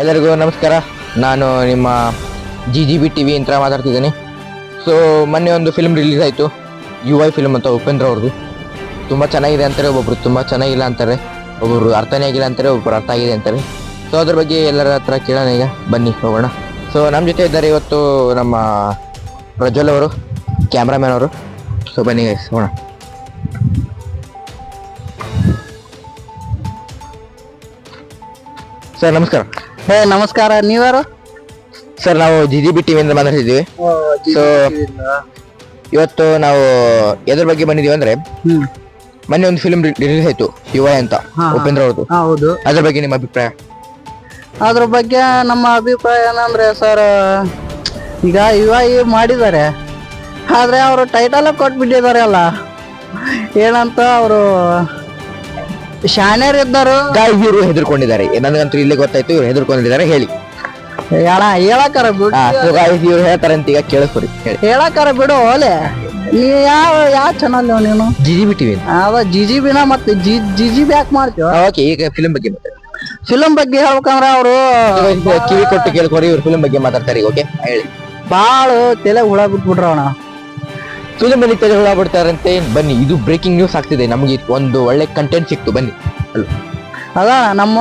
ಎಲ್ಲರಿಗೂ ನಮಸ್ಕಾರ. ನಾನು ನಿಮ್ಮ G G B T V ಅಂತ ಮಾತಾಡ್ತಿದ್ದೀನಿ. ಸೊ ಮೊನ್ನೆ ಒಂದು ಫಿಲ್ಮ್ ರಿಲೀಸ್ ಆಯಿತು. ಯು ಐ ಫಿಲ್ಮ್ ಅಂತ ಉಪೇಂದ್ರ ಅವ್ರದ್ದು. ತುಂಬ ಚೆನ್ನಾಗಿದೆ ಅಂತಾರೆ ಒಬ್ಬೊಬ್ರು ತುಂಬ ಚೆನ್ನಾಗಿಲ್ಲ ಅಂತಾರೆ. ಒಬ್ಬೊಬ್ರು ಅರ್ಥನೇ ಆಗಿಲ್ಲ ಅಂತಾರೆ ಒಬ್ಬರು ಅರ್ಥ ಆಗಿದೆ ಅಂತಾರೆ. ಸೊ ಅದ್ರ ಬಗ್ಗೆ ಎಲ್ಲರ ಹತ್ರ ಕೇಳೋಣ ಈಗ. ಬನ್ನಿ, ಹೋಗೋಣ. ಸೊ ನಮ್ಮ ಜೊತೆ ಇದ್ದಾರೆ ಇವತ್ತು ನಮ್ಮ ಪ್ರಜ್ವಲ್ ಅವರು ಕ್ಯಾಮ್ರಾಮ್ಯಾನ್ ಅವರು. ಸೊ ಬನ್ನಿ ಹೋಗೋಣ. ಸರ್ ನಮಸ್ಕಾರ. ಹೇ ನಮಸ್ಕಾರ ನೀವ್ಯಾರು? ಸರ್ ನಾವು ಜಿ ಜಿ ಬಿ ಟಿವಿಯಿಂದ ಮಾತಾಡ್ತಿದ್ದೀವಿ ಸೊ ಇವತ್ತು ನಾವು ಎದ್ರ ಬಗ್ಗೆ ಬಂದಿದೀವಿ ಅಂದ್ರೆ ಹ್ಮ್. ಮೊನ್ನೆ ಒಂದು ಫಿಲ್ಮ್ ರಿಲೀಸ್ ಆಯ್ತು ಯುವ ಅಂತ ಹಾ. ಉಪೇಂದ್ರ ಅವ್ರದ್ದು. ಹೌದು. ಅದ್ರ ಬಗ್ಗೆ ನಿಮ್ಮ ಅಭಿಪ್ರಾಯ? ಅದ್ರ ಬಗ್ಗೆ ನಮ್ಮ ಅಭಿಪ್ರಾಯ ಏನಂದ್ರೆ ಸರ್ ಈಗ ಯುವ ಮಾಡಿದ್ದಾರೆ. ಆದ್ರೆ ಅವರು ಟೈಟಲ್ ಕೊಟ್ಬಿಟ್ಟಿದ್ದಾರೆ ಅಲ್ಲ. ಏನಂತ ಅವರು ಶಾಣ್ಯರ್ ಇದ್ದರು ಗಾಯ್ ಇವರು ಹೆದರ್ಕೊಂಡಿದ್ದಾರೆ. ನನಗಂತೂ ಇಲ್ಲಿ ಗೊತ್ತಾಯ್ತು ಇವ್ರು ಹೆದರ್ಕೊಂಡಿದ್ದಾರೆ ಹೇಳಿ. ಹೇಳ ಹೇಳಕ್ಕಾರ ಬಿಡು. ಇವ್ರು ಹೇಳ್ತಾರೆ ಅಂತ ಈಗ ಕೇಳಿಸ್ಕೊರಿ ಹೇಳಿ. ಹೇಳಕ್ಕಾರ ಬಿಡು ಓಲೆ. ನೀ ಯಾವ ಯಾವ ಚಾನಲ್ ನೀನು? G G G B TV ಅದ ಜಿ ಜಿ ಬಿನ ಮತ್ತೆ ಜಿ ಜಿ ಜಿ ಬಿ ಯಾಕೆ ಮಾಡ್ತೀವ? ಓಕೆ ಈಗ ಫಿಲಂ ಬಗ್ಗೆ ಫಿಲಂ ಬಗ್ಗೆ ಹೇಳ್ಬೇಕಂದ್ರ ಅವರು ಕಿವಿ ಕೊಟ್ಟು ಕೇಳ್ಕೊರಿ ಇವ್ರು ಫಿಲಂ ಬಗ್ಗೆ ಮಾತಾಡ್ತಾರೆ ಓಕೆ? ಹೇಳಿ. ಬಾಳ ತಲೆ ಹುಳ ಬಿಟ್ಬಿಟ್ರ ಅಣ್ಣ. ಫಿಲ್ಮ್ ಅಲ್ಲಿ ತಲೆ ಹುಳ ಬಿಡ್ತಾರಂತೆ ಬನ್ನಿ ಇದು ಬ್ರೇಕಿಂಗ್ ನ್ಯೂಸ್ ಆಗ್ತಿದೆ. ನಮಗೆ ಒಂದು ಒಳ್ಳೆ ಕಂಟೆಂಟ್ ಸಿಕ್ತು. ಬನ್ನಿ. ಹಲೋ ಅದ ನಮ್ಮ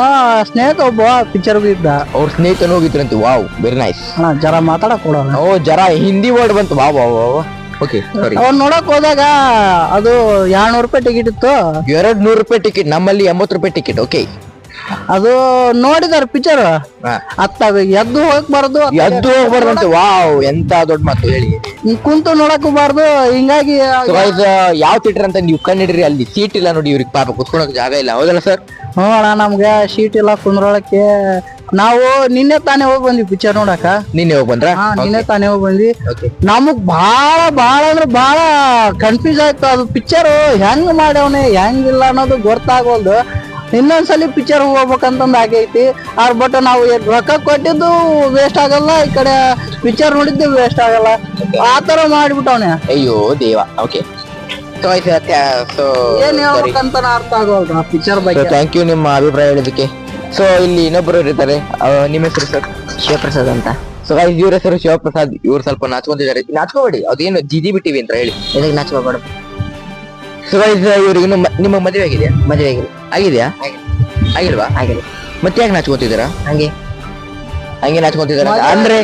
ಸ್ನೇಹಿತ ಒಬ್ಬ ಪಿಕ್ಚರ್ ಇದ್ದ. ಅವ್ರ ಸ್ನೇಹಿತನ ಹೋಗಿದ್ರಂತೆ. ವಾವ್ ವೆರಿ ನೈಸ್ ಅಣ್ಣ ಜರ ಮಾತಾಡಕ್ ಕೊಡೋಣ ಓ ಜರ ಹಿಂದಿ ವರ್ಡ್ ಬಂತು. Wow wow wow okay sorry ಅವ್ನ್ ನೋಡಕ್ ಹೋದಾಗ ಅದು ಎರಡ್ನೂರು ರೂಪಾಯಿ ಟಿಕೆಟ್ ಇತ್ತು. ಎರಡ್ ನೂರು ರೂಪಾಯಿ ಟಿಕೆಟ್ ನಮ್ಮಲ್ಲಿ ಎಂಬತ್ತು ರೂಪಾಯಿ ಟಿಕೆಟ್ ಓಕೆ ಅದು ನೋಡಿದಾರ ಪಿಕ್ಚರ್ ಅತ್ತ ಎದ್ದು ಹೋಗ್ಬಾರ್ದು ಎದ್ದು ಹೋಗ್ಬಾರ್ದಂತೆ ವಾವ್ ಎಂತ ದೊಡ್ಡ ಮಾತು ಹೇಳಿ. ಕುಂತು ನೋಡಕ್ ಬಾರ್ದು ಹಿಂಗಾಗಿ ಯಾವ ಥಿಯೇಟರ್ ಅಂತ ನೀವು ಕಂಡಿಡ್ರಿ ಅಲ್ಲಿ ಸೀಟ್ ಇಲ್ಲ ನೋಡಿ ಇವ್ರಿಗೆ ಪಾಪ ಕುತ್ಕೊಳಕ್ ಜಾಗ ಇಲ್ಲ ಹೌದಲ್ಲ ಸರ್ ಅಣ್ಣ ನಮ್ಗೆ ಸೀಟ್ ಇಲ್ಲ ಕುಂದ್ರೊಳಕ್ಕೆ. ನಾವು ನಿನ್ನೆ ತಾನೇ ಹೋಗಿ ಬಂದ್ವಿ ಪಿಕ್ಚರ್ ನೋಡಕ. ನಿನ್ನೆ ಹೋಗಿ ಬಂದ್ರ? ನಿನ್ನೆ ತಾನೇ ಹೋಗಿ ಬಂದ್ವಿ. ನಮಗ್ ಬಹಳ ಬಾಳ ಅಂದ್ರೆ ಬಾಳ ಕನ್ಫ್ಯೂಸ್ ಆಯ್ತು. ಅದು ಪಿಕ್ಚರ್ ಹೆಂಗ್ ಮಾಡ್ಯವನೆ ಹೆಂಗಿಲ್ಲ ಅನ್ನೋದು ಗೊತ್ತಾಗೋಲ್ದು. ಇನ್ನೊಂದ್ಸಲಿ ಪಿಕ್ಚರ್ ಹೋಗ್ಬೇಕಂತಂದು ಆಗೈತಿ ಅವ್ರ ಬಟ್ ನಾವು ರೊಕ್ಕ ಕೊಟ್ಟಿದ್ದು ವೇಸ್ಟ್ ಆಗಲ್ಲ ಈ ಕಡೆ ಪಿಕ್ಚರ್ ನೋಡಿದ್ದು ವೇಸ್ಟ್ ಆಗಲ್ಲ. ಆ ತರ ಮಾಡ್ಬಿಟ್ಟವನೆ. ಅಯ್ಯೋ ದೇವ ಓಕೆ ಸೊ ಸೊ ಏನ್ ಹೇಳ್ಬೇಕಂತ ಅರ್ಥ ಆಗೋಲ್ದು ಆ ಪಿಕ್ಚರ್ ಬಗ್ಗೆ? ಥ್ಯಾಂಕ್ ಯು ನಿಮ್ಮ ಅಭಿಪ್ರಾಯ ಹೇಳಿದಕ್ಕೆ. ಸೊ ಇಲ್ಲಿ ಇನ್ನೊಬ್ಬರು ಇರ್ತಾರೆ ನಿಮ್ಮ ಹೆಸರು ಸರ್? ಶಿವಪ್ರಸಾದ್ ಅಂತ. ಸೊ ಇವ್ರ ಹೆಸರು ಶಿವಪ್ರಸಾದ್ ಇವ್ರು ಸ್ವಲ್ಪ ನಾಚ್ಕೊಂತಿದ್ದಾರೆ. ನಾಚ್ಕೋಬೇಡಿ ಅದೇನು ಜಿಜಿ ಬಿಟ್ಟಿವಿ ಅಂತ ಹೇಳಿ. ಎದಕ್ಕೆ ನಾಚ್ಕೋಬೇಡ. ಸೊ ಇವರಿಗೆ ನಿಮ್ಮ ಮದುವೆ ಆಗಿದೆಯಾ? ಮದುವೆ ಆಗಿದೆ ಆಗಿದೆಯಾ? ಆಗಿಲ್ವಾ? ಆಗಿಲ್ಲ. ಮತ್ತೆ ಯಾಕೆ ನಾಚ್ಕೋತಿದ್ದೀರಾ? ಹಂಗೆ. ಹಂಗೆ ನಾಚ್ಕೊಂತಿದ್ದೀರಾ ಅಂದ್ರೆ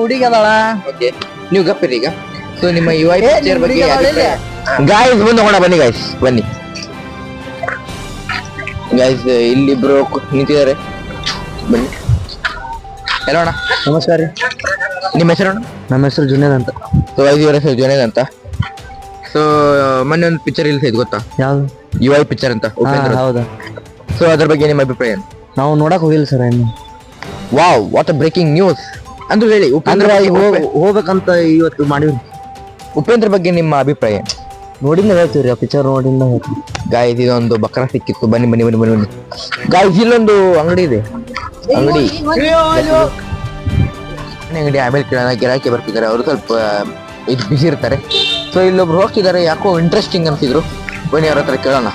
ಹುಡುಗಿ ಅದಳ. ಓಕೆ. ನೀವು ಗಪ್ಪಿರಿ ಈಗ. ಸೊ ನಿಮ್ಮ ಇವಾಗ ಪಿಕ್ಚರ್ ಬಗ್ಗೆ ಗಾಯ್ಸ್ ಮುಂದೆ ಹೋಗೋಣ ಬನ್ನಿ ಗಾಯ್ಸ್ ಬನ್ನಿ. ಗಾಯ್ಸ್ ಇಲ್ಲಿಬ್ರು ನಿಂತಿದ್ದಾರೆ. ಬನ್ನಿ. ಹೇಳೋಣ ನಮಸ್ಕಾರ ರೀ. ನಿಮ್ಮ ಹೆಸರು ನಮ್ಮ ಹೆಸರು ಜುನೇದ್ ಅಂತ. ಸೊ ಇವರ ಹೆಸರು ಜುನೇದ್ ಅಂತ. ಸೊ ಮೊನ್ನೆ ಒಂದು ಪಿಕ್ಚರ್ ರಿಲೀಸ್ ಇದು ಗೊತ್ತಾ? ಯಾವ್ದು? ಯು ಐ ಪಿಕ್ಚರ್ ಅಂತ ಉಪೇಂದ್ರ ಹೌದಾ. ಸೊ ಅದ್ರ ಬಗ್ಗೆ ನಿಮ್ಮ ಅಭಿಪ್ರಾಯ ಏನು? ನಾವು ನೋಡಕ್ ಹೋಗಿಲ್ಲ ಸರ್ ಇನ್ನು. Wow what a breaking news ಅಂದ್ರೆ ಹೇಳಿ ಉಪೇಂದ್ರ ಉಪೇ- ಹೋಗ್ಬೇಕಂತ ಇವತ್ತು ಮಾಡಿವ್ರಿ. ಉಪೇಂದ್ರ ಬಗ್ಗೆ ನಿಮ್ಮ ಅಭಿಪ್ರಾಯ ನೋಡಿದ್ನ ನೋಡಿಂದ ಹೇಳ್ತೀವಿ ರೀ ಆ ಪಿಕ್ಚರ್ ನೋಡಿಂದ ಹೇಳ್ತೀವಿ ಗಾಯ್ಸ್ ಇದೊಂದು ಬಕ್ರ ಸಿಕ್ಕಿತ್ತು. ಬನ್ನಿ ಬನ್ನಿ ಬನ್ನಿ ಬನ್ನಿ ಬನ್ನಿ. ಗಾಯ್ಸ್ ಇಲ್ಲೊಂದು ಅಂಗಡಿ ಇದೆ. ಅಂಗಡಿ. ಅಂಗಡಿ ಆಮೇಲೆ ಗಿರಾಕಿ ಬರ್ತಿದ್ದಾರೆ. ಅವರು ಸ್ವಲ್ಪ ಇದು ಬಿಸಿ ಇರ್ತಾರೆ. ಸೊ ಇಲ್ಲೊಬ್ರು ಹೋಗ್ತಿದ್ದಾರೆ ಯಾಕೋ ಇಂಟ್ರೆಸ್ಟಿಂಗ್ ಅಂತಿದ್ರು. ಬನ್ನಿ ಅವ್ರ ಹತ್ರ ಕೇಳೋಣ.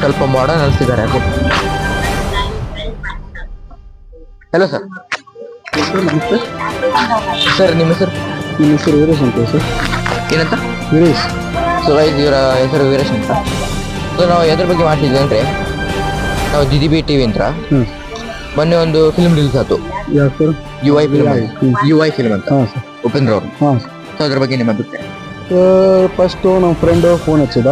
ಸ್ವಲ್ಪ ಮಾಡರ್ನ್ ಅನ್ಸಿದ್ದಾರೆ ಯಾಕೋ. ಹಲೋ ಸರ್ ಸರ್ ನಿಮ್ಮ ಹೆಸರು? ನಿಮ್ಮ ಹೆಸರು ವೀರೇಶ್ ಅಂತ ಸರ್. ಏನಂತ? ವೀರೇಶ್. ಸೊ ಇದು ಇವರ ಹೆಸರು ವೀರೇಶ್ ಅಂತ. ಸೊ ನಾವು ಎದ್ರ ಬಗ್ಗೆ ಮಾಡ್ತಿದ್ವಿ ಅಂದರೆ ನಾವು ಜಿ ಡಿ ಬಿ ಟಿವಿ ಅಂತ. ಹ್ಞೂ ಮೊನ್ನೆ ಒಂದು ಫಿಲ್ಮ್ ರಿಲೀಸ್ ಆಯ್ತು. U I film U I film ಅಂತ. ಉಪೇಂದ್ರ ಅವರು. ಸೊ ಅದ್ರ ಬಗ್ಗೆ ನಿಮ್ಮ ಅಭಿಪ್ರಾಯ? ಫಸ್ಟು ನಮ್ಮ ಫ್ರೆಂಡು ಫೋನ್ ಹಚ್ಚಿದ.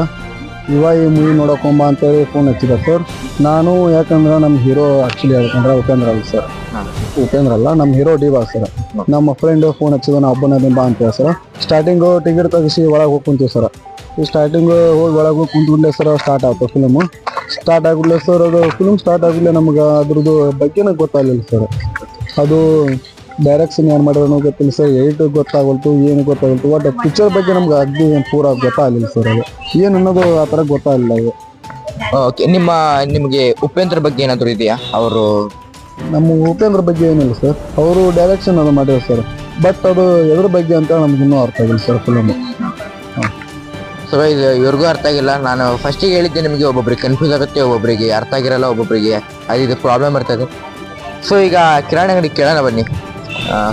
ಇವ ಈ ಮೂವಿ ನೋಡಕೊಂಬ ಅಂತೇಳಿ ಫೋನ್ ಹಚ್ಚಿದ ಸರ್ ನಾನು ಯಾಕಂದ್ರೆ ನಮ್ಮ ಹೀರೋ ಆ್ಯಕ್ಚುಲಿ ಹೇಳ್ಕೊಂಡ್ರೆ ಉಪೇಂದ್ರ ಅಲ್ಲ ಸರ್ ಉಪೇಂದ್ರ ಅಲ್ಲ ನಮ್ಮ ಹೀರೋ ಡಿ ಬಾ ಸರ್ ನಮ್ಮ ಫ್ರೆಂಡು ಫೋನ್ ಹಚ್ಚಿದ ನಾ ಒಬ್ಬನೇ ಬಾ ಅಂತ ಸರ್ ಸ್ಟಾರ್ಟಿಂಗು ಟಿಕೆಟ್ ತೆಗಿಸಿ ಒಳಗೆ ಹೋಗ್ಕೊಂತೀವಿ ಸರ್ ಈ ಸ್ಟಾರ್ಟಿಂಗು ಹೋಗಿ ಒಳಗೆ ಹೋಗಿ ಕುಂತ್ಬಿಡ್ಲೆ ಸರ್ ಸ್ಟಾರ್ಟ್ ಆಯ್ತು ಫಿಲಮು ಸ್ಟಾರ್ಟ್ ಆಗಿಲ್ಲ ಸರ್ ಅದು ಫಿಲಮ್ ಸ್ಟಾರ್ಟ್ ಆಗಿಲ್ಲ ನಮ್ಗೆ ಅದ್ರದ್ದು ಬಗ್ಗೆನೇ ಗೊತ್ತಾಗಲಿಲ್ಲ ಸರ್ ಅದು ಡೈರೆಕ್ಷನ್ ಏನು ಮಾಡಿರೋ ಗೊತ್ತಿಲ್ಲ ಸರ್ ಏಟ್ ಗೊತ್ತಾಗಲ್ತು ಏನು ಗೊತ್ತಾಗಲ್ತು ಒಟ್ಟು ಪಿಕ್ಚರ್ ಬಗ್ಗೆ ನಮ್ಗೆ ಅಗ್ದಿ ಪೂರ ಗೊತ್ತಾಗಲಿಲ್ಲ ಸರ್ ಅದು. ಏನು ಅನ್ನೋದು ಆ ಥರ ಗೊತ್ತಾಗಲಿಲ್ಲ ಅದು. ಓಕೆ ನಿಮ್ಮ ನಿಮಗೆ ಉಪೇಂದ್ರ ಬಗ್ಗೆ ಏನಾದರೂ ಇದೆಯಾ? ಅವರು ನಮ್ಮ ಉಪೇಂದ್ರ ಬಗ್ಗೆ ಏನಿಲ್ಲ ಸರ್ ಅವರು ಡೈರೆಕ್ಷನ್ ಅದು ಮಾಡಿದ್ರು ಸರ್ ಬಟ್ ಅದು ಎದ್ರ ಬಗ್ಗೆ ಅಂತ ನಮ್ಗೆ ಇನ್ನೂ ಅರ್ಥ ಆಗಿಲ್ಲ ಸರ್ ಫಿಲಮ್ ಸೊ ಸೊ ಇದು ಇವ್ರಿಗೂ ಅರ್ಥ ಆಗಿಲ್ಲ. ನಾನು ಫಸ್ಟಿಗೆ ಹೇಳಿದ್ದೆ ನಿಮಗೆ ಒಬ್ಬೊಬ್ರಿಗೆ ಕನ್ಫ್ಯೂಸ್ ಆಗುತ್ತೆ ಒಬ್ಬೊಬ್ಬರಿಗೆ ಅರ್ಥ ಆಗಿರಲ್ಲ ಒಬ್ಬೊಬ್ಬರಿಗೆ ಅದು ಇದು ಪ್ರಾಬ್ಲಮ್ ಇರ್ತದೆ. ಸೊ ಈಗ ಕಿರಾಣಿ ಅಂಗಡಿ ಕೇಳೋಣ ಬನ್ನಿ.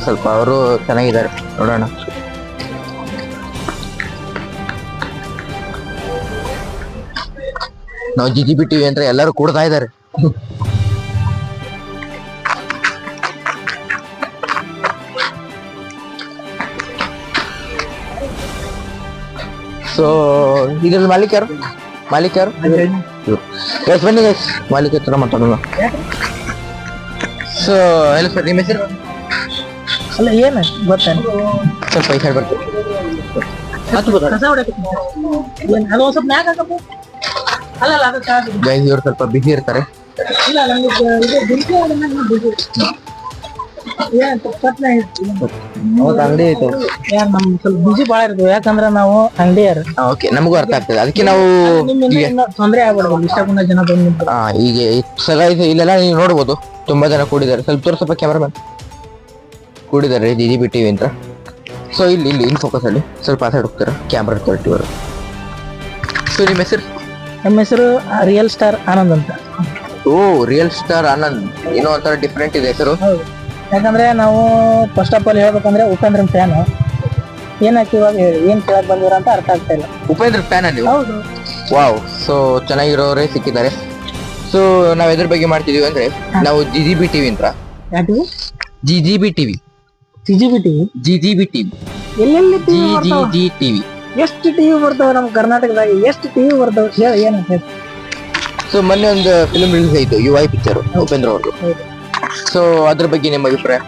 ಸ್ವಲ್ಪ ಅವರು ಚೆನ್ನಾಗಿದ್ದಾರೆ. ನೋಡೋಣ. ನಾವು ಜಿ ಜಿ ಬಿ ಟಿವಿ ಅಂದರೆ ಎಲ್ಲರೂ ಕೂಡ್ತಾ ಇದ್ದಾರೆ. ಸೊ ಇದ್ರಲ್ಲಿ ಮಾಲೀಕ ಯಾರು? ಮಾಲೀಕ ಯಾರು? ಎಸ್ ಬನ್ನಿ ಗೈಸ್ ಮಾಲೀಕ ಹತ್ರ ಮಾತಾಡೋಣ. ಸೊ ಎಲ್ಲ ಸರ್ ನಿಮ್ಮ ಹೆಸರು? ಅಲ್ಲ ಏನು? ಗೊತ್ತೇನು ಸ್ವಲ್ಪ ಈ ಸೈಡ್ ಬರ್ತೀವಿ. ಗೈಸ್ ಇವ್ರು ಸ್ವಲ್ಪ ಬಿಸಿ ಇರ್ತಾರೆ ಏನ್ ತಪ್ಪತ್ನ ಐತಿ. ಅವತ್ತು ಅಂಗಡಿ ಐತೆ ಯಾರ್ ನಮ್ ಸ್ವಲ್ಪ ಬಿಸಿ ಬಾಳ ಇರ್ತದೆ ಯಾಕಂದ್ರ ನಾವು ಅಂಗಡಿಯಾರ. ಓಕೆ ನಮಗೂ ಅರ್ಥ ಆಗ್ತದೆ. ಅದಕ್ಕೆ ನಾವು ಈಗ ತೊಂದ್ರೆ ಆಗ್ಬಾರ್ದು ಇಷ್ಟ ಜನ ಬಂದು ಆ, ಈಗ ಸಲ ಇಲ್ಲೆಲ್ಲ ನೀವು ನೋಡ್ಬೋದು. ತುಂಬಾ ಜನ ಕೂಡಿದ್ದಾರೆ. ಸ್ವಲ್ಪ ತೋರಿಸಪ್ಪ ಕ್ಯಾಮರಾಮನ್ ಕೂಡಿದ್ದಾರೆ. ದಿದಿ ಬಿಟ್ಟಿವಿ ಬಿ ಟಿವಿ ಅಂತ. ಸೊ ಇಲ್ಲಿ ಇಲ್ಲಿ ಇನ್ ಫೋಕಸ್ ಅಲ್ಲಿ. ಸ್ವಲ್ಪ ಆಸೆ ಹುಡುಕ್ತಾರೆ ಹೋಗ್ತಾರೆ? ಕ್ಯಾಮ್ರಾ ಕ್ವಾಲಿಟಿ ಅವರು ಸೊ ನಿಮ್ಮ ಹೆಸರು? ನಮ್ಮ ಹೆಸರು ರಿಯಲ್ ಸ್ಟಾರ್ ಆನಂದ್ ಅಂತ. ಓ ರಿಯಲ್ ಸ್ಟಾರ್ ಆನಂದ್. ಏನೋ ಒಂಥರ ಡಿಫ್ರೆಂಟ್ ಇದೆ ಹೆಸರು. ಹೌದು. ಯಾಕಂದ್ರೆ ನಾವು ಫಸ್ಟ್ ಆಫ್ ಆಲ್ ಹೇಳ್ಬೇಕಂದ್ರೆ ಉಪೇಂದ್ರ ಫ್ಯಾನ್. ಏನಕ್ಕೆ ಇವಾಗ ಏನ್ ಕೇಳಕ್ ಬಂದಿರ ಅಂತ ಅರ್ಥ ಆಗ್ತಾ ಇಲ್ಲ. ಉಪೇಂದ್ರ ಫ್ಯಾನ್ ಅಲ್ಲಿ? ಹೌದು. ವಾವ್ ಸೊ ಚೆನ್ನಾಗಿರೋರೇ ಸಿಕ್ಕಿದ್ದಾರೆ. ಸೊ ನಾವ್ ಎದ್ರ ಬಗ್ಗೆ ಮಾಡ್ತಿದೀವಿ ಅಂದ್ರೆ ನಾವು ಜಿ ಜಿ ಬಿ ಟಿವಿ ಅಂತ ಯಾಕೆ? G G B TV C G B TV G G B TV ಎಲ್ಲೆಲ್ಲಿ G TV G G TV ಎಷ್ಟು ಟಿವಿ ಬರ್ತಾವ ನಮ್ಮ ಕರ್ನಾಟಕದಾಗ? ಎಷ್ಟು ಟಿವಿ ಬರ್ತಾವ? ಹೇಳಿ ಏನಂತ ಸೊ ಮೊನ್ನೆ ಒಂದು ಫಿಲ್ಮ್ ರಿಲೀಸ್ ಆಯ್ತು ಯು ಐ ಪಿಕ್ಚರ್ ಉಪೇಂದ್ರ ಅವ್ರದ್ದು. ಸೊ ಅದ್ರ ಬಗ್ಗೆ ನಿಮ್ಮ ಅಭಿಪ್ರಾಯ?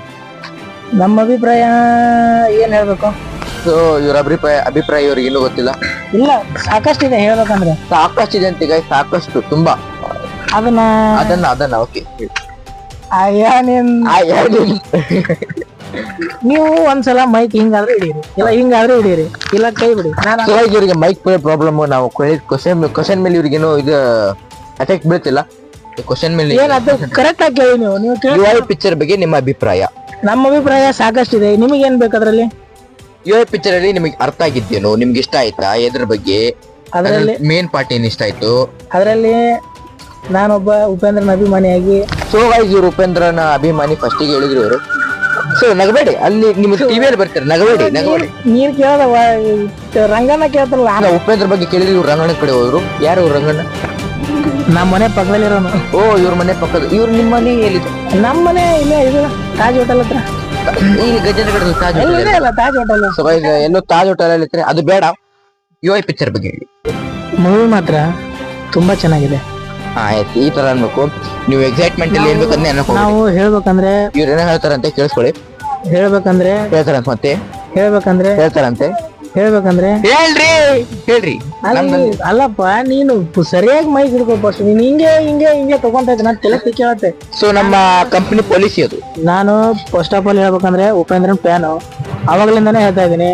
ನಮ್ಮ ಅಭಿಪ್ರಾಯ ಏನ್ ಹೇಳ್ಬೇಕು? ಸೊ ಇವ್ರ ಅಭಿಪ್ರಾಯ ಅಭಿಪ್ರಾಯ ಇವ್ರಿಗೆ ಇನ್ನೂ ಗೊತ್ತಿಲ್ಲ? ಇಲ್ಲ ಸಾಕಷ್ಟು ಇದೆ ಹೇಳ್ಬೇಕಂದ್ರೆ ಸಾಕಷ್ಟು ಇದೆ ಅಂತೀಗ ಸಾಕಷ್ಟು ತುಂಬಾ. ಅದನ್ನ ಅದನ್ನ ಅದನ್ನ ಓಕೆ ನೀವು ಒಂದ್ಸಲ ಮೈಕ್ ಹಿಂಗಾದ್ರೆ ಹಿಡೀರಿ. ಇಲ್ಲ ಹಿಂಗಾದ್ರೆ ಹಿಡೀರಿ. ಇಲ್ಲ ಕೈ ಬಿಡಿ. ನಾನು ಸೊ ಇವರಿಗೆ ಮೈಕ್ ಪ್ರಾಬ್ಲಮ್ ನಾವು ಕ್ವಶನ್ ಕ್ವಶನ್ ಮೇಲೆ ಇವ್ರಿಗೇನು ಇದು ಅಟ್ಯಾಕ್ ಬೀಳ್ತಿಲ್ಲ. ಕ್ವಶನ್ ಮೇಲೆ ಏನದು ಕರೆಕ್ಟ್ ಆಗಿ ಕೇಳಿ ನೀವು. ನೀವು ಕೇಳಿ ಯು ಐ ಪಿಕ್ಚರ್ ಬಗ್ಗೆ ನಿಮ್ಮ ಅಭಿಪ್ರಾಯ. ನಮ್ಮ ಅಭಿಪ್ರಾಯ ಸಾಕಷ್ಟು ಇದೆ ನಿಮಗೆ ಏನ್ ಬೇಕು ಅದ್ರಲ್ಲಿ? ಯು ಐ ಪಿಕ್ಚರ್ ಅಲ್ಲಿ ನಿಮಗೆ ಅರ್ಥ ಆಗಿದ್ದೇನು ನಿಮ್ಗೆ ಇಷ್ಟ ಆಯ್ತಾ? ಎದ್ರ ಬಗ್ಗೆ? ಅದರಲ್ಲಿ ಮೇನ್ ಪಾರ್ಟ್ ಏನ್ ಇಷ್ಟ ಆಯ್ತು? ಅದರಲ್ಲಿ ನಾನೊಬ್ಬ ಉಪೇಂದ್ರನ ಅಭಿಮಾನಿಯಾಗಿ ಸೊ ಗೈಸ್ ಇವ್ರು ಉಪೇಂದ್ರನ ಅಭಿಮಾನಿ ಫಸ್ಟಿಗೆ ಹೇಳಿದ್ರು ಇವರು. ಸೊ ನಗಬೇಡಿ. ಅಲ್ಲಿ ನಿಮ್ಮ ಟಿವಿಯಲ್ಲಿ ಬರ್ತಾರೆ. ನಗಬೇಡಿ ನಗಬೇಡಿ. ನೀನ್ ಕೇಳದ ರಂಗಣ್ಣ ಕೇಳ್ತಾರಲ್ಲ. ಉಪೇಂದ್ರ ಬಗ್ಗೆ ಕೇಳಿದ್ರು ಇವ್ರು ರಂಗಣ್ಣ ಕಡೆ ಹೋದ್ರು. ಯಾರು ಇವ್ರು ರಂಗಣ್ಣ? ನಮ್ಮ ಮನೆ ಪಕ್ಕದಲ್ಲಿರೋನು ಓ ಇವ್ರ ಮನೆ ಪಕ್ಕದ ಇವ್ರ ನಿಮ್ಮ ಮನೆ ಎಲ್ಲಿದೆ? ನಮ್ಮ ಮನೆ ಇಲ್ಲ ಇದು ತಾಜ್ ಹೋಟೆಲ್ ಹತ್ರ. ಈ ಗಜೇಂದ್ರಗಢ ತಾಜ್ ಎಲ್ಲ ಇದೆ ಅಲ್ಲ ತಾಜ್ ಹೋಟೆಲ್? ಸೊ ಈಗ ಎಲ್ಲೋ ತಾಜ್ ಹೋಟೆಲ್ ಅಲ್ಲಿ ಇರ್ತಾರೆ ಅದು ಬೇಡ. ಯು ಐ ಪಿಕ್ಚರ್ ಬಗ್ಗೆ ಹೇಳಿ. ಮೂವಿ ಮಾತ್ರ ತುಂಬಾ ಚೆನ್ನಾಗಿದೆ. ಹಾ ಆಯ್ತು ಈ ತರ ಅನ್ಬೇಕು. ನೀವು ಎಕ್ಸೈಟ್ಮೆಂಟ್ ಅಲ್ಲಿ ಇರ್ಬೇಕು ನಾವು ಹೇಳ್ಬೇಕಂದ್ರೆ ಇವ್ರು ಏನೋ ಹೇಳ್ತಾರಂತೆ ಕೇಳಿಸ್ಕೊಳ್ಳಿ. ಹೇಳ್ಬೇಕಂದ್ರೆ ಹೇಳ್ತಾರಂತೆ ಮತ್ತೆ? ಹೇಳ್ಬೇಕಂದ್ರೆ ಹೇಳ್ತಾರಂತೆ? ಹೇಳ್ಬೇಕಂದ್ರೆ? ಹೇಳ್ರಿ ಹೇಳ್ರಿ. ಅಲ್ಲಿ ಅಲ್ಲಪ್ಪ ನೀನು ಸರಿಯಾಗಿ ಮೈಕ್ ಹಿಡ್ಕೋ ಫಸ್ಟ್ ನೀನ್ ಹಿಂಗೆ ಹಿಂಗೆ ಹಿಂಗೆ ತಗೊಂತ ಇದ್ದೆ. ನಾನು ತಲೆ ಕೇಳತ್ತೆ ಸೊ ನಮ್ಮ ಕಂಪನಿ ಪಾಲಿಸಿ ಅದು. ನಾನು ಫಸ್ಟ್ ಆಫ್ ಆಲ್ ಹೇಳ್ಬೇಕಂದ್ರೆ ಉಪೇಂದ್ರನ್ ಫ್ಯಾನು ಅವಾಗ್ಲಿಂದಾನೇ ಹೇಳ್ತಾ ಇದೀನಿ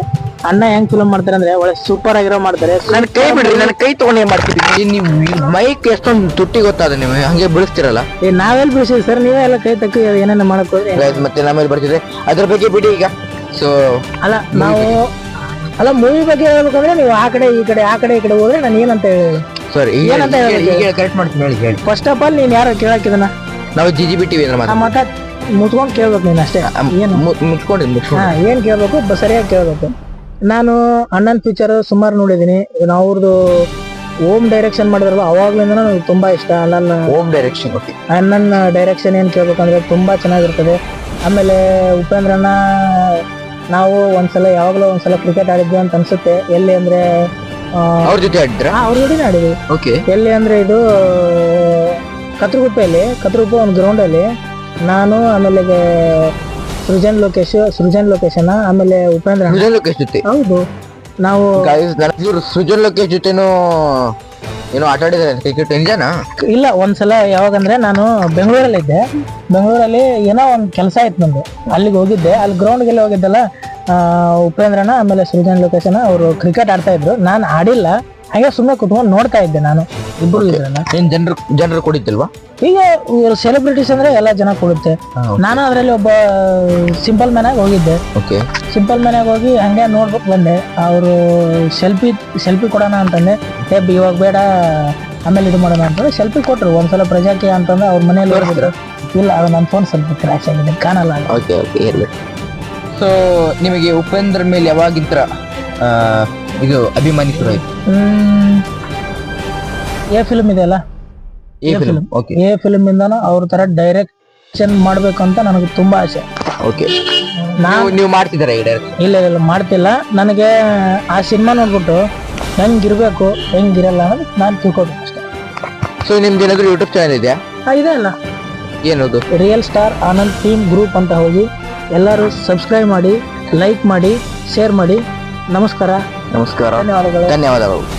ಅಣ್ಣ ಹೆಂಗ್ ಫಿಲಮ್ ಮಾಡ್ತಾರೆ ಅಂದ್ರೆ ಒಳ್ಳೆ ಸೂಪರ್ ಆಗಿರೋ ಮಾಡ್ತಾರೆ. ನನ್ನ ಕೈ ಬಿಡ್ರಿ ನನ್ ಕೈ ತಗೊಂಡು ಏನ್ ಮಾಡ್ತಿದ್ದೀವಿ ನೀವು ಮೈಕ್ ಎಷ್ಟೊಂದು ತುಟ್ಟಿ ಗೊತ್ತಾದ ನೀವು ಹಂಗೆ ಬಿಡಿಸ್ತಿರಲ್ಲ? ಏ ನಾವೆಲ್ಲ ಬಿಡಿಸಿದ್ವಿ ಸರ್ ನೀವೇ ಎಲ್ಲ ಕೈ ತಕ್ಕ ಏನೇನ ಮಾಡಕ್ ಹೋದ್ರೆ Guys, ಮತ್ತೆ ನಮ್ಮಲ್ಲಿ ಬರ್ತಿದ್ರೆ ಅದ್ರ ಬಗ್ಗೆ ಬಿಡಿ ಈಗ. ಸೊ ಅಲ್ಲ ನಾವು ಅಲ್ಲ ಮೂವಿ ಬಗ್ಗೆ ಹೇಳ್ಬೇಕಂದ್ರೆ ನೀವು ಆ ಕಡೆ ಈ ಕಡೆ ಆ ಕಡೆ ಈ ಕಡೆ ಹೋದ್ರೆ ನಾನು ಏನಂತ ಹೇಳಿ? ಸಾರಿ ಈಗ ಏನಂತ ಹೇಳ್ಬೇಕು? ಈಗ ಕರೆಕ್ಟ್ ಮಾಡ್ತೀನಿ ಹೇಳಿ ಹೇಳಿ. ಫಸ್ಟ್ ಆಫ್ ಆಲ್ ನೀನ್ ಯಾರು ಕೇಳಕ್ಕಿದನ ನಾವು ಜಿಜಿ ಜಿ ಬಿ ಟಿವಿ ಅಂದ್ರೆ ಆ ಮತ ಮುಚ್ಕೊಂಡ್ ಕೇಳ್ಬೇಕು ನೀನ್ ಅಷ್ಟೇ. ಏನು? ಮುಚ್ಕೊಂಡು ಮುಚ್ಕೊಂಡು ಹಾ ಏನ್ ಕೇಳ್ಬೇಕು? ಬ- ಸರಿಯಾಗಿ ಕೇಳ್ಬೇಕು. ನಾನು ಅಣ್ಣನ್ ಪಿಕ್ಚರ್ ಸುಮಾರು ನೋಡಿದೀನಿ. ಅವ್ರದ್ದು ಓಮ್ ಡೈರೆಕ್ಷನ್ ಮಾಡಿದ್ರಲ್ಲ ಅವಾಗ್ಲಿಂದ ನನಗೆ ತುಂಬಾ ಇಷ್ಟ. ನನ್ನ ಹೋಮ್ ಡೈರೆಕ್ಷನ್ ಓಕೆ ಅಣ್ಣನ್ ಡೈರೆಕ್ಷನ್ ಏನ್ ಕೇಳ್ಬೇಕಂದ್ರೆ ತುಂಬಾ ಚೆನ್ನಾಗಿರ್ತದೆ. ಆಮೇಲೆ ಉಪೇಂದ್ರನ ನಾವು ಒಂದ್ಸಲ ಯಾವಾಗಲೂ ಒಂದ್ಸಲ ಕ್ರಿಕೆಟ್ ಆಡಿದ್ವಿ ಅಂತ ಅನ್ಸುತ್ತೆ. ಎಲ್ಲಿ ಅಂದ್ರೆ ಅವ್ರ ಜೊತೆ ಆಡಿದ್ರ? ಅವ್ರ ಜೊತೆ ಆಡಿದ್ವಿ. ಓಕೆ. ಎಲ್ಲಿ ಅಂದ್ರೆ ಇದು ಕತ್ರಗುಪ್ಪೆಯಲ್ಲಿ ಕತ್ರಗುಪ್ಪೆ ಒಂದು ಗ್ರೌಂಡ್ ಅಲ್ಲಿ ನಾನು ಆಮೇಲೆ ಸೃಜನ್ ಲೋಕೇಶ್ ಸೃಜನ್ ಲೋಕೇಶನ ಆಮೇಲೆ ಉಪೇಂದ್ರ ಲೋಕೇಶ್ ಜೊತೆ? ಹೌದು. ನಾವು ಸೃಜನ್ ಲೋಕೇಶ್ ಜೊತೆನೂ ಏನೋ ಆಟ ಆಡಿದ್ರೆ ಕ್ರಿಕೆಟ್ ಇಂಜನ ಇಲ್ಲ, ಒಂದ್ಸಲ ಯಾವಾಗಂದ್ರೆ ನಾನು ಬೆಂಗಳೂರಲ್ಲಿ ಇದ್ದೆ ಬೆಂಗಳೂರಲ್ಲಿ ಏನೋ ಒಂದು ಕೆಲಸ ಆಯ್ತು ನಂದು. ಅಲ್ಲಿಗೆ ಹೋಗಿದ್ದೆ. ಅಲ್ಲಿ ಗ್ರೌಂಡ್ಗೆಲ್ಲ ಹೋಗಿದ್ದಲ್ಲ ಉಪೇಂದ್ರನ, ಆಮೇಲೆ ಸೃಜನ್ ಲೋಕೇಶನ, ಅವರು ಕ್ರಿಕೆಟ್ ಆಡ್ತಾ ಇದ್ರು. ನಾನು ಆಡಿಲ್ಲ. ಹಾಗೆ ಸುಮ್ಮನೆ ಕುತ್ಕೊಂಡು ನೋಡ್ತಾ ಇದ್ದೆ ನಾನು. ಇಬ್ಬರು ಇದ್ರನ್ನ ಏನ್ ಜನರು ಜನರು ಕುಡಿತಿಲ್ವಾ ಈಗ ಸೆಲೆಬ್ರಿಟೀಸ್ ಅಂದ್ರೆ ಎಲ್ಲ ಜನ ಕೊಡುತ್ತೆ. ನಾನು ಅದರಲ್ಲಿ ಒಬ್ಬ ಸಿಂಪಲ್ ಮನೆಗೆ ಹೋಗಿದ್ದೆ. ಓಕೆ ಸಿಂಪಲ್ ಮನೆಗೆ ಹೋಗಿ ಹಂಗೆ ನೋಡ್ಬೇಕು ಬಂದೆ. ಅವರು ಸೆಲ್ಫಿ ಸೆಲ್ಫಿ ಕೊಡೋಣ ಅಂತಂದೆ. ಏ ಇವಾಗ ಬೇಡ ಆಮೇಲೆ ಇದು ಮಾಡೋಣ ಅಂತಂದ್ರೆ ಸೆಲ್ಫಿ ಕೊಟ್ಟರು ಒಂದ್ಸಲ ಪ್ರಜಾಕಿ ಅಂತಂದ್ರೆ ಅವ್ರ ಮನೇಲಿ ಹೋಗಿದ್ರು ಇಲ್ಲ ಅದು ನನ್ನ ಫೋನ್ ಸ್ವಲ್ಪ ಕ್ರ್ಯಾಶ್ ಆಗಿದೆ. ಕಾಣಲ್ಲ ಓಕೆ ಓಕೆ ಇರಲಿ ಸೊ ನಿಮಗೆ ಉಪೇಂದ್ರ ಮೇಲೆ ಯಾವಾಗಿಂತರ ಇದು ಅಭಿಮಾನಿ ಶುರು ಆಯ್ತು ಹ್ಮ್. ಎ ಫಿಲ್ಮ್ ಇದೆಯಲ್ಲ? A film okay A film ಇಂದಾನು ಅವ್ರ ತರ ಡೈರೆಕ್ಷನ್ ಮಾಡ್ಬೇಕು ಅಂತ ನನಗೆ ತುಂಬಾ ಆಸೆ. ಓಕೆ ನಾನು ನೀವು ಮಾಡ್ತಿದ್ದೀರಾ ಈ ಡೈರೆಕ್ಟ್ ಇಲ್ಲ ಇಲ್ಲ ಮಾಡ್ತಿಲ್ಲ. ನನಗೆ ಆ ಸಿನಿಮಾ ನೋಡ್ಬಿಟ್ಟು ಹೆಂಗಿರ್ಬೇಕು ಹೆಂಗಿರಲ್ಲ ಅನ್ನೋದು ನಾನು ತಿಳ್ಕೊಬೇಕು ಅಷ್ಟೇ. ಸೊ ನಿಮ್ದು ಏನಾದ್ರು ಯೂಟ್ಯೂಬ್ ಚಾನಲ್ ಇದೆಯಾ? ಆ, ಇದೆ ಅಲ್ಲ. ಏನದು? Real star Anand team group ಅಂತ ಹೋಗಿ ಎಲ್ಲರೂ ಸಬ್ಸ್ಕ್ರೈಬ್ ಮಾಡಿ ಲೈಕ್ ಮಾಡಿ ಶೇರ್ ಮಾಡಿ. ನಮಸ್ಕಾರ. ನಮಸ್ಕಾರ. ಧನ್ಯವಾದಗಳು. ಧನ್ಯವಾದಗಳು.